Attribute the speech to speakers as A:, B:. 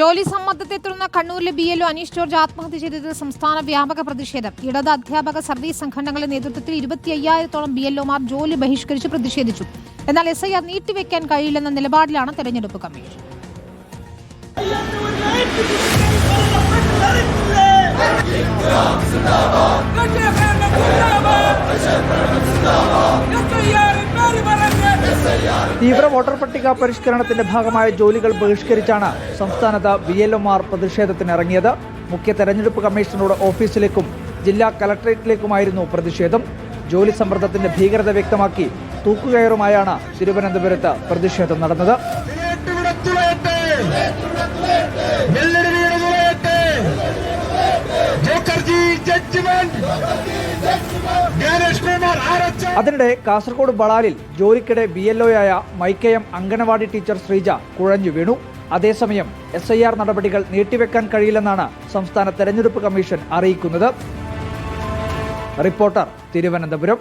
A: ജോലി സമ്മർദ്ദത്തെ തുടർന്ന് കണ്ണൂരിലെ ബി എൽഒ അനീഷ് ജോർജ് ആത്മഹത്യ ചെയ്തതിൽ സംസ്ഥാന വ്യാപക പ്രതിഷേധം. ഇടത് അധ്യാപക സർവീസ് സംഘടനകളുടെ നേതൃത്വത്തിൽ ഇരുപത്തി അയ്യായിരത്തോളം ബി എൽഒമാർ ജോലി ബഹിഷ്കരിച്ച് പ്രതിഷേധിച്ചു. എന്നാൽ എസ് ഐ ആർ നീട്ടിവെക്കാൻ കഴിയില്ലെന്ന നിലപാടിലാണ് തെരഞ്ഞെടുപ്പ് കമ്മീഷൻ.
B: തീവ്ര വോട്ടർ പട്ടിക പരിഷ്കരണത്തിന്റെ ഭാഗമായ ജോലികൾ ബഹിഷ്കരിച്ചാണ് സംസ്ഥാനത്ത് വി എൽ എമാർ പ്രതിഷേധത്തിനിറങ്ങിയത്. മുഖ്യ തെരഞ്ഞെടുപ്പ് കമ്മീഷണറുടെ ഓഫീസിലേക്കും ജില്ലാ കലക്ടറേറ്റിലേക്കുമായിരുന്നു പ്രതിഷേധം. ജോലി സമ്മർദ്ദത്തിന്റെ ഭീകരത വ്യക്തമാക്കി തൂക്കുകയറുമായാണ് തിരുവനന്തപുരത്ത് പ്രതിഷേധം നടന്നത്.
C: ജഡ്ജ്മെന്റ്
B: അതിനിടെ കാസർഗോഡ് ബളാലിൽ ജോലിക്കിടെ ബി എൽ ഒയായ മൈക്കയം അംഗനവാടി ടീച്ചർ ശ്രീജ കുഴഞ്ഞു വീണു. അതേസമയം എസ് ഐ ആർ നടപടികൾ നീട്ടിവെക്കാൻ കഴിയില്ലെന്നാണ് സംസ്ഥാന തെരഞ്ഞെടുപ്പ് കമ്മീഷൻ അറിയിക്കുന്നത്. റിപ്പോർട്ടർ തിരുവനന്തപുരം.